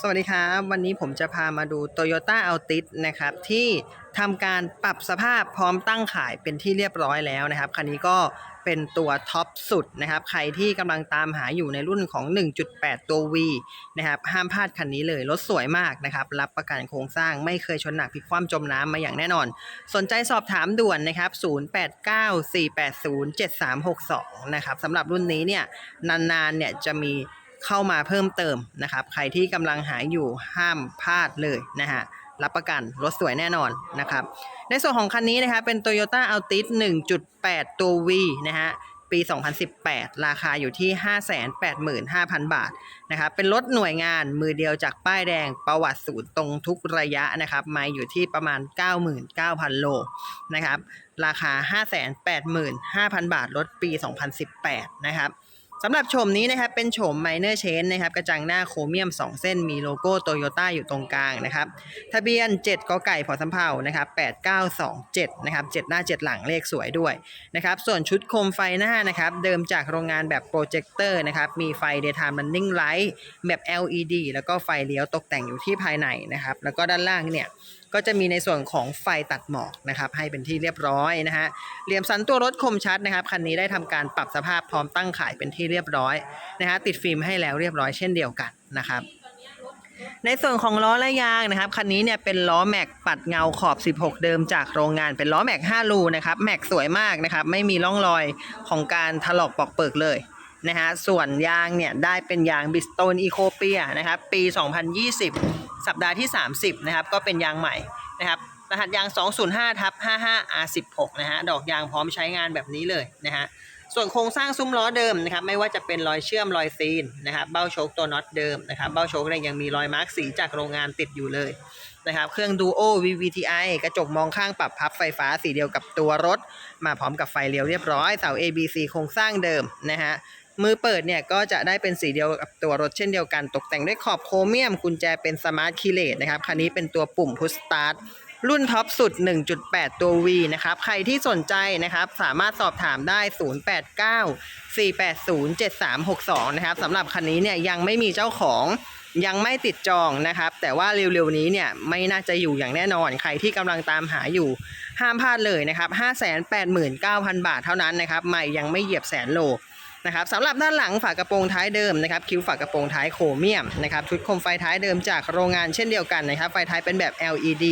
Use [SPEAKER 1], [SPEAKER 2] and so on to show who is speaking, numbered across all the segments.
[SPEAKER 1] สวัสดีครับ วันนี้ผมจะพามาดู Toyota Altis นะครับ ที่ทำการปรับสภาพพร้อมตั้งขายเป็นที่เรียบร้อยแล้วนะครับ คันนี้ก็เป็นตัวท็อปสุดนะครับ ใครที่กำลังตามหาอยู่ในรุ่นของ 1.8 ตัว V นะครับ ห้ามพลาดคันนี้เลย รถสวยมากนะครับ รับประกันโครงสร้างไม่เคยชนหนักพลิกคว่ำจมน้ำมาอย่างแน่นอน สนใจสอบถามด่วนนะครับ 0894807362 นะครับสำหรับรุ่นนี้เนี่ยนานๆเนี่ยจะมี เข้ามาเพิ่มเติมนะครับ ใครที่กำลังหาอยู่ห้ามพลาดเลยนะฮะรับประกันรถสวยแน่นอนนะครับ ในส่วนของคันนี้นะครับเป็น Toyota Altis 1.8 ตัว V นะฮะปี 2018 ราคาอยู่ที่ 585,000 บาทนะครับ เป็นรถหน่วยงานมือเดียวจากป้ายแดงประวัติศูนย์ตรงทุกระยะนะครับ มาอยู่ที่ประมาณ 99,000 โลนะครับ ราคา 585,000 บาท รถปี 2018 นะครับ สำหรับโฉมนี้นะครับเป็นโฉม Minor c h a n g นะครับกระจังหน้าโครเมียม 2 เส้นมีโลโก้โตโยต้าอยู่ตรงกลางนะครับทะเบียน 7กไก่พอสำเภานะครับ8927นะครับ7หน้า 7 หลังเลขสวยด้วยนะครับส่วนชุดโคมไฟหน้านะครับเดิมจากโรงงานแบบโปรเจคเตอร์นะครับมีไฟ Daytime Running Light แบบ LED แล้วก็ไฟเลี้ยวตกแต่งอยู่ที่ภายในนะครับแล้วก็ด้านล่างเนี่ย ก็จะมีในส่วนของไฟตัดหมอกนะครับให้เป็นที่เรียบร้อยนะฮะเหลี่ยมสันตัวรถคมชัดนะครับคันนี้ได้ทำการปรับสภาพพร้อมตั้งขายเป็นที่เรียบร้อยนะฮะติดฟิล์มให้แล้วเรียบร้อยเช่นเดียวกันนะครับในส่วนของล้อและยางนะครับคันนี้เนี่ยเป็นล้อแม็กปัดเงาขอบ 16 เดิมจากโรงงานเป็นล้อแม็ก5รูนะครับแม็กสวยมากนะครับไม่มีร่องรอยของการถลอกปอกเปิกเลยนะฮะส่วนยางเนี่ยได้เป็นยางบิสโตนอีโคเปียนะครับปี 2020 สัปดาห์ที่ 30 นะครับ ก็เป็นยางใหม่นะครับ รหัสยาง 205ทับ55 R16 นะฮะ ดอกยางพร้อมใช้งานแบบนี้เลยนะฮะ ส่วนโครงสร้างซุ้มล้อเดิมนะครับ ไม่ว่าจะเป็นรอยเชื่อมรอยซีนนะครับ เบ้าโชคตัวน็อตเดิมนะครับ เบ้าโชคเนี่ยยังมีรอยมาร์กสีจากโรงงานติดอยู่เลยนะครับ เครื่อง Duo VVTi กระจกมองข้างปรับพับไฟฟ้าสีเดียวกับตัวรถ มาพร้อมกับไฟเลี้ยวเรียบร้อย เสา ABC โครงสร้างเดิมนะฮะ มือเปิดเนี่ยก็จะได้เป็นสีเดียวกับตัวรถเช่นเดียวกัน ตกแต่งด้วยขอบโครเมียมกุญแจเป็นสมาร์ทคีเลตนะครับคันนี้เป็นตัวปุ่มพุชสตาร์ทรุ่นท็อปสุด 1.8 ตัว V นะครับ ใครที่สนใจนะครับ สามารถสอบถามได้ 089 480 7362 นะครับสำหรับคันนี้เนี่ยยังไม่มีเจ้าของยังไม่ติดจองนะครับ แต่ว่าเร็วๆนี้เนี่ยไม่น่าจะอยู่อย่างแน่นอน ใครที่กำลังตามหาอยู่ห้ามพลาดเลยนะครับ 589,000 บาทเท่านั้นนะครับ ใหม่ยังไม่เหยียบแสนโล นะครับสำหรับด้านหลังฝากระโปรงท้ายเดิมนะครับคิ้วฝากระโปรงท้ายโครเมียมนะครับชุดโคมไฟท้ายเดิมจากโรงงานเช่นเดียวกันนะครับไฟท้ายเป็นแบบ LED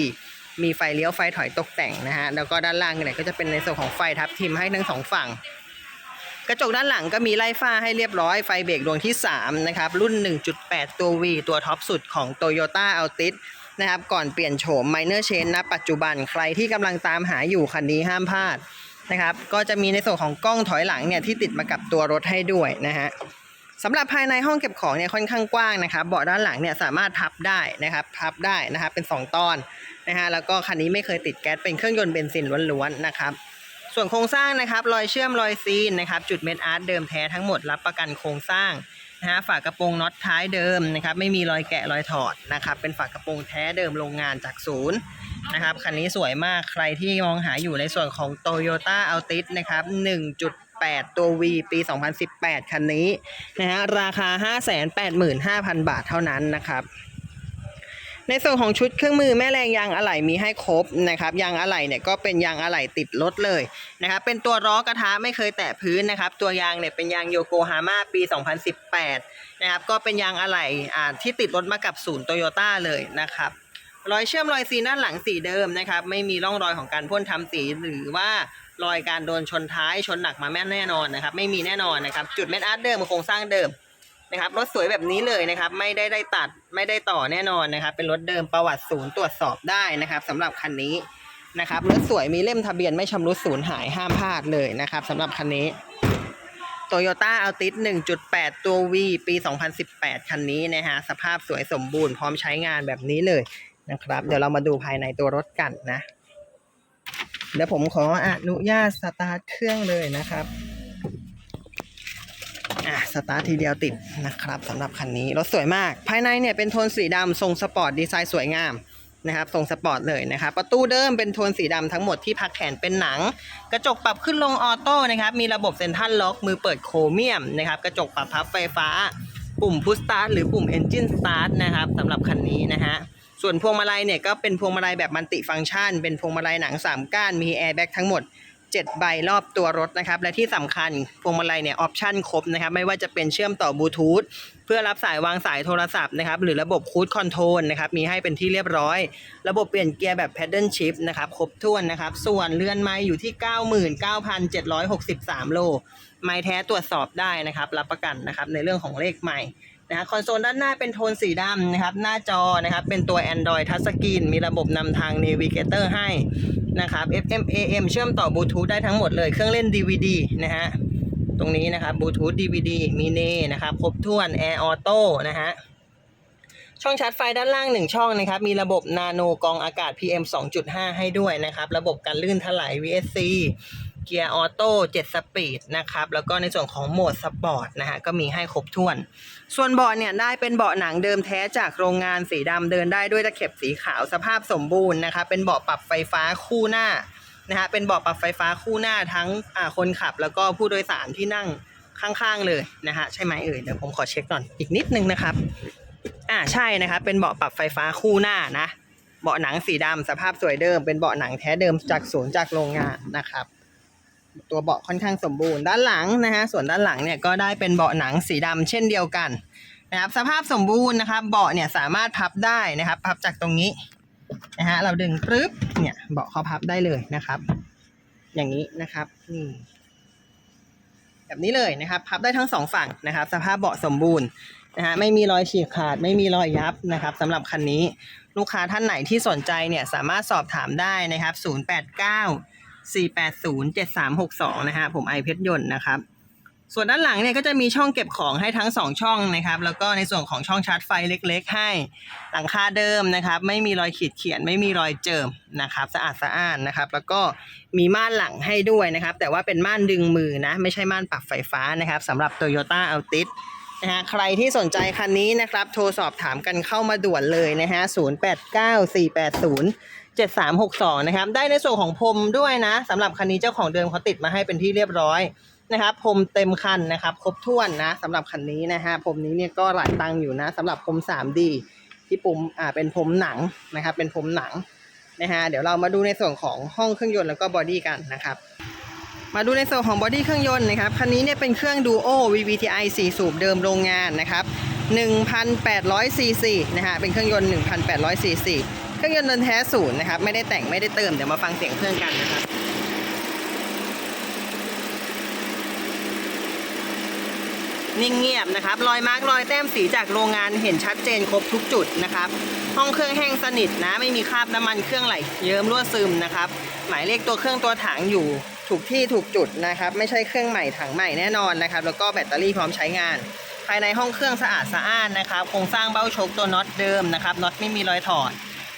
[SPEAKER 1] มีไฟเลี้ยวไฟถอยตกแต่งนะฮะแล้วก็ด้านล่างเนี่ยก็จะเป็นในส่วนของไฟทับทิมให้ทั้งสองฝั่งกระจกด้านหลังก็มีไล่ฟ้าให้เรียบร้อยไฟเบรกดวงที่ 3 นะครับ รุ่น 1.8 ตัว V ตัวท็อปสุดของ Toyota Altis นะครับ ก่อนเปลี่ยนโฉม Minor Change ณปัจจุบันใครที่กำลังตามหาอยู่คันนี้ห้ามพลาด นะครับ ก็จะมีในส่วนของกล้องถอยหลังเนี่ยที่ติดมากับตัวรถให้ด้วยนะฮะสำหรับภายในห้องเก็บของเนี่ยค่อนข้างกว้างนะครับเบาะด้านหลังเนี่ยสามารถพับได้นะครับพับได้นะครับเป็น 2 ตอนนะฮะแล้วก็คันนี้ไม่เคยติดแก๊สเป็นเครื่องยนต์เบนซินล้วนๆนะครับส่วนโครงสร้างนะครับรอยเชื่อมรอยซีนนะครับจุดเม็ดอาร์ตเดิมแท้ทั้งหมดรับประกันโครงสร้างนะฮะฝากระโปรงน็อตท้ายเดิมนะครับไม่มีรอยแกะรอยถอดนะครับเป็นฝากระโปรงแท้เดิมโรงงานจากศูนย์ นะครับ คันนี้สวยมากใครที่มองหาอยู่ในส่วนของ Toyota Altis นะครับ 1.8 ตัว V ปี 2018 คันนี้นะฮะราคา 585,000 บาทเท่านั้นนะครับในส่วนของชุดเครื่องมือแม่แรงยางอะไหล่มีให้ครบนะครับยางอะไหล่เนี่ยก็เป็นยางอะไหล่ติดรถเลยนะครับเป็นตัวล้อกระทะไม่เคยแตะพื้นนะครับ ตัวยางเนี่ยเป็นยางโยโกฮาม่าปี 2018 นะครับก็เป็นยางอะไหล่ที่ติดรถมากับศูนย์โตโยต้าเลยนะครับ รอยเชื่อมรอยซีนด้านหลังสีเดิมนะครับ ไม่มีร่องรอยของการพ่นทำสีหรือว่ารอยการโดนชนท้ายชนหนักมาแม่นแน่นอนนะครับ ไม่มีแน่นอนนะครับ จุดเม็ดอาร์ตเดิมโครงสร้างเดิมนะครับรถสวยแบบนี้เลยนะครับ ไม่ได้ได้ตัดไม่ได้ต่อแน่นอนนะครับ เป็นรถเดิมประวัติศูนย์ตรวจสอบได้นะครับสำหรับคันนี้นะครับรถสวยมีเล่มทะเบียนไม่ชำรุดสูญหายห้ามพลาดเลยนะครับสำหรับคันนี้โตโยต้าอัลติส1.8 ตัว V ปี 2018 คันนี้นะฮะสภาพสวยสมบูรณ์พร้อมใช้งานแบบนี้เลย นะครับ เดี๋ยวเรามาดูภายในตัวรถกันนะ เดี๋ยวผมขออนุญาตสตาร์ทเครื่องเลยนะครับอะสตาร์ททีเดียวติดนะครับสำหรับคันนี้รถสวยมาก ภายในเนี่ยเป็นโทนสีดำทรงสปอร์ตดีไซน์สวยงามนะครับทรงสปอร์ตเลยนะครับประตูเดิมเป็นโทนสีดำทั้งหมดที่พักแขนเป็นหนัง กระจกปรับขึ้นลงออโต้นะครับมีระบบเซ็นทรัลล็อกมือเปิดโครเมียมนะครับกระจกปรับพับไฟฟ้า ปุ่ม Push Start หรือปุ่ม Engine Start นะครับสำหรับคันนี้นะฮะ ส่วนพวงมาลัยเนี่ยก็เป็นพวงมาลัยแบบมัลติฟังก์ชัน เป็นพวงมาลัยหนัง 3 ก้าน มีแอร์แบ็กทั้งหมด 7 ใบรอบตัวรถนะครับ และที่สำคัญพวงมาลัยเนี่ยออปชั่นครบนะครับ ไม่ว่าจะเป็นเชื่อมต่อบลูทูธเพื่อรับสายวางสายโทรศัพท์นะครับ หรือระบบคูดคอนโทรลนะครับ มีให้เป็นที่เรียบร้อย ระบบเปลี่ยนเกียร์แบบ Paddle Shift นะครับ ครบถ้วนนะครับ ส่วนเรือนไม้อยู่ที่ 99,763 โล ไม้แท้ตรวจสอบได้นะครับ รับประกันนะครับในเรื่องของเลขไม้นะฮะคอนโซลด้านหน้าเป็นโทนสีดำนะครับ หน้าจอนะครับเป็นตัว Android Touchscreen มีระบบนำทาง Navigator ให้นะครับ FM AM เชื่อมต่อบลูทูธได้ทั้งหมดเลย เครื่องเล่น DVD นะฮะตรงนี้นะครับบลูทูธ DVD มีเนนะครับ ครบถ้วน Air Auto นะฮะช่องชาร์จไฟด้านล่าง 1 ช่องนะครับ มีระบบนาโนกองอากาศ PM 2.5 ให้ด้วยนะครับ ระบบการลื่นถลาย VSC เกียร์ออโต้7สปีดนะครับ แล้วก็ในส่วนของโหมดสปอร์ตนะฮะก็มีให้ครบถ้วน ส่วนเบาะเนี่ยได้เป็นเบาะหนังเดิมแท้จากโรงงานสีดำเดินได้ด้วยตะเข็บสีขาวสภาพสมบูรณ์นะครับเป็นเบาะปรับไฟฟ้าคู่หน้านะฮะเป็นเบาะปรับไฟฟ้าคู่หน้าทั้งคนขับ แล้วก็ผู้โดยสารที่นั่งข้างๆเลยนะฮะใช่ไหมเอ่ยเดี๋ยวผมขอเช็คก่อนอีกนิดนึงนะครับอ่าใช่นะครับเป็นเบาะปรับไฟฟ้าคู่หน้านะเบาะหนังสีดำสภาพสวยเดิมเป็นเบาะหนังแท้เดิมจากศูนย์จากโรงงานนะครับ ตัวเบาะค่อนข้างสมบูรณ์ด้านหลังนะฮะส่วนด้านหลังเนี่ยก็ได้เป็นเบาะหนังสีดำเช่นเดียวกันนะครับสภาพสมบูรณ์นะครับเบาะเนี่ยสามารถพับได้นะครับ พับจากตรงนี้นะฮะเราดึงปึ๊บเนี่ยเบาะเขาพับได้เลยนะครับ อย่างนี้นะครับนี่แบบนี้เลยนะครับ พับได้ทั้งสองฝั่งนะครับ สภาพเบาะสมบูรณ์นะฮะไม่มีรอยฉีกขาดไม่มีรอยยับนะครับสำหรับคันนี้ลูกค้าท่านไหนที่สนใจเนี่ยสามารถสอบถามได้นะครับ 089 4807362 นะฮะ ผมไอเพชรยนต์นะครับ ส่วนด้านหลังเนี่ยก็จะมีช่องเก็บของให้ทั้ง 2 ช่องนะครับ แล้วก็ในส่วนของช่องชาร์จไฟเล็กๆ ให้ หลังคาเดิมนะครับ ไม่มีรอยขีดเขียน ไม่มีรอยเจิมนะครับ สะอาดสะอ้านนะครับ แล้วก็มีม่านหลังให้ด้วยนะครับ แต่ว่าเป็นม่านดึงมือนะ ไม่ใช่ม่านปรับไฟฟ้านะครับสำหรับ Toyota Altis นะฮะใครที่สนใจคันนี้นะครับ โทรสอบถามกันเข้ามาด่วนเลยนะฮะ089480 7362 นะครับ ได้ในส่วนของพรมด้วยนะสำหรับคันนี้เจ้าของเดิมเขาติดมาให้เป็นที่เรียบร้อยนะครับพรมเต็มคันนะครับครบถ้วนนะสำหรับคันนี้นะฮะพรมนี้เนี่ยก็หลายตังอยู่นะสำหรับพรม 3D ที่ปุ่มอ่าเป็นพรมหนังนะครับเป็นพรมหนังนะฮะเดี๋ยวเรามาดูในส่วนของห้องเครื่องยนต์แล้วก็บอดี้กันนะครับ มาดูในส่วนของบอดี้เครื่องยนต์นะครับ คันนี้เนี่ยเป็นเครื่อง Duo VVTi 4 สูบเดิมโรงงานนะครับ1,800ซีซีนะฮะ เป็นเครื่องยนต์1,800ซีซีเครื่องยนต์เดินแท้ศูนย์นะครับ ไม่ได้แต่งไม่ได้เติม เดี๋ยวมาฟังเสียงเครื่องกันนะครับนิ่งเงียบนะครับ รอยมาร์กรอยแต้มสีจากโรงงานเห็นชัดเจนครบทุกจุดนะครับ ห้องเครื่องแห้งสนิทนะ ไม่มีคราบน้ำมันเครื่องไหลเยิ้มรั่วซึมนะครับ หมายเลขตัวเครื่องตัวถังอยู่ ถูกที่ถูกจุดนะครับ ไม่ใช่เครื่องใหม่ถังใหม่แน่นอนนะครับ แล้วก็แบตเตอรี่พร้อมใช้งาน ภายในห้องเครื่องสะอาดสะอ้านนะครับโครงสร้างเบ้าชกตัวน็อตเดิมนะครับน็อตไม่มีรอยถอด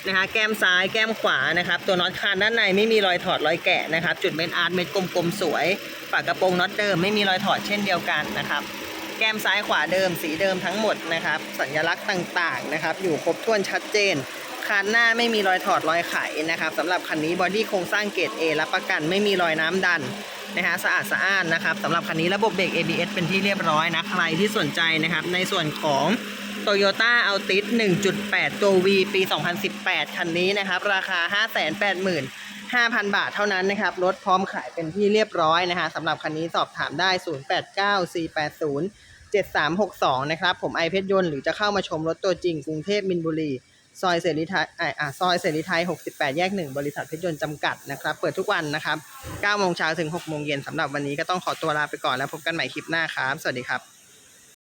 [SPEAKER 1] นะคะแก้มซ้ายแก้มขวานะครับ ตัวน็อตคานด้านในไม่มีรอยถอดรอยแกะนะครับ จุดเม็ดอาร์ตเม็ดกลมๆสวย ฝากระโปรงน็อตเดิมไม่มีรอยถอดเช่นเดียวกันนะครับ แก้มซ้ายขวาเดิมสีเดิมทั้งหมดนะครับ สัญลักษณ์ต่างๆนะครับ อยู่ครบถ้วนชัดเจน คานหน้าไม่มีรอยถอดรอยไขนะครับสำหรับคันนี้บอดี้โครงสร้างเกรด A รับประกันไม่มีรอยน้ำดันนะฮะสะอาดสะอ้านนะครับสำหรับคันนี้ระบบเบรก ABS เป็นที่เรียบร้อยนะใครที่สนใจนะครับในส่วนของ Toyota Altis 1.8 ตัว V ปี 2018 คันนี้นะครับราคา 585,000 บาทเท่านั้นนะครับรถพร้อมขายเป็นที่เรียบร้อยนะฮะสำหรับคันนี้สอบถามได้ 089480 7362 นะครับผมไอเพชรยนต์หรือจะเข้ามาชมรถตัวจริงกรุงเทพมินบุรี ซอยเสรีไทยอ่าซอยเสรีไทย 68 แยก 1 บริษัทเพชรยนต์จำกัดนะครับ เปิดทุกวันนะครับ9โมงเช้าถึง6โมงเย็นสำหรับวันนี้ก็ต้องขอตัวลาไปก่อนแล้วพบกันใหม่คลิปหน้าครับ สวัสดีครับ